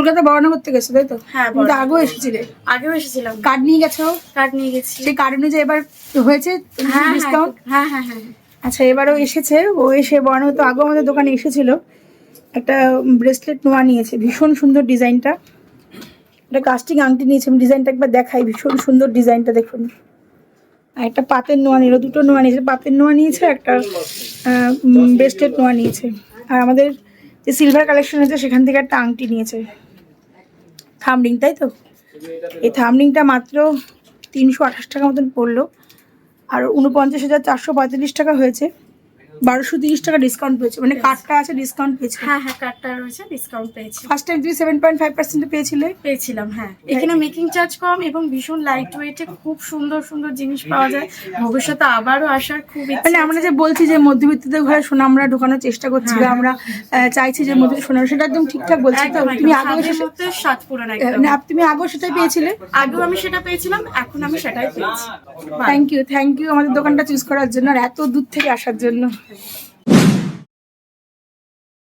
কলকাতা বর্ণনা করতে গেছো তাই তো? হ্যাঁ, তুমি তো বর্ণনা আগেও এসেছিলে। আগেও এসেছিলাম। কার্ড নিয়ে গেছো? কার্ড নিয়ে গেছি। সেই কার্ড অনুযায়ী এবার হয়েছে হ্যাঁ ডিসকাউন্ট হ্যাঁ হ্যাঁ হ্যাঁ হ্যাঁ। আচ্ছা এবারও এসেছে। ও এসে বর্ণনা তো আগেও আমাদের দোকানে এসেছিল। একটা ব্রেসলেট নোয়া নিয়েছে। ভীষণ সুন্দর ডিজাইনটা। একটা কাস্টিং আংটি নিয়েছে। আমি ডিজাইনটা একবার দেখাই। ভীষণ সুন্দর ডিজাইনটা দেখুন। আর একটা পাতের নোয়া নিল দুটো নোয়া নিয়েছে। পাতের নোয়া নিয়েছে একটা ব্রেসলেট নোয়া নিয়েছে। আর আমাদের যে সিলভার কালেকশন আছে সেখান থেকে একটা আংটি নিয়েছে। থামরিং তাই তো? এই থামরিংটা মাত্র তিনশো আঠাশ টাকা মতন পড়ল। আর উনপঞ্চাশ হাজার চারশো পঁয়তাল্লিশ টাকা হয়েছে। বারোশো তিরিশ টাকা ডিসকাউন্ট পেয়েছে। মানে কার্ডটা আছে ডিসকাউন্ট পেয়েছে। হ্যাঁ হ্যাঁ কার্ডটা রয়েছে ডিসকাউন্ট পেয়েছি। ফার্স্ট টাইম তুমি সেভেন পয়েন্ট ফাইভ পার্সেন্ট পেয়েছিলে? পেয়েছিলাম হ্যাঁ। এখানে মেকিং চার্জ কম এবং ভীষণ লাইট ওয়েটে খুব সুন্দর সুন্দর জিনিস পাওয়া যায়। ভবিষ্যতে আবারও আসার খুব মানে আমরা যে বলছি যে মধ্যবিত্তদের ঘরে সোনা আমরা ঢোকানোর চেষ্টা করছি বা আমরা আহ, চাইছি যে মধ্যবিত্ত সোনা সেটা একদম ঠিকঠাক বলছি। তো তুমি মধ্যে স্বাদ পূরণ একদম। না, তুমি আগেও সেটাই পেয়েছিলে? আগেও আমি সেটা পেয়েছিলাম এখন আমি সেটাই পেয়েছি। থ্যাংক ইউ থ্যাংক ইউ আমাদের দোকানটা চুজ করার জন্য আর এত দূর থেকে আসার জন্য। রাখবেন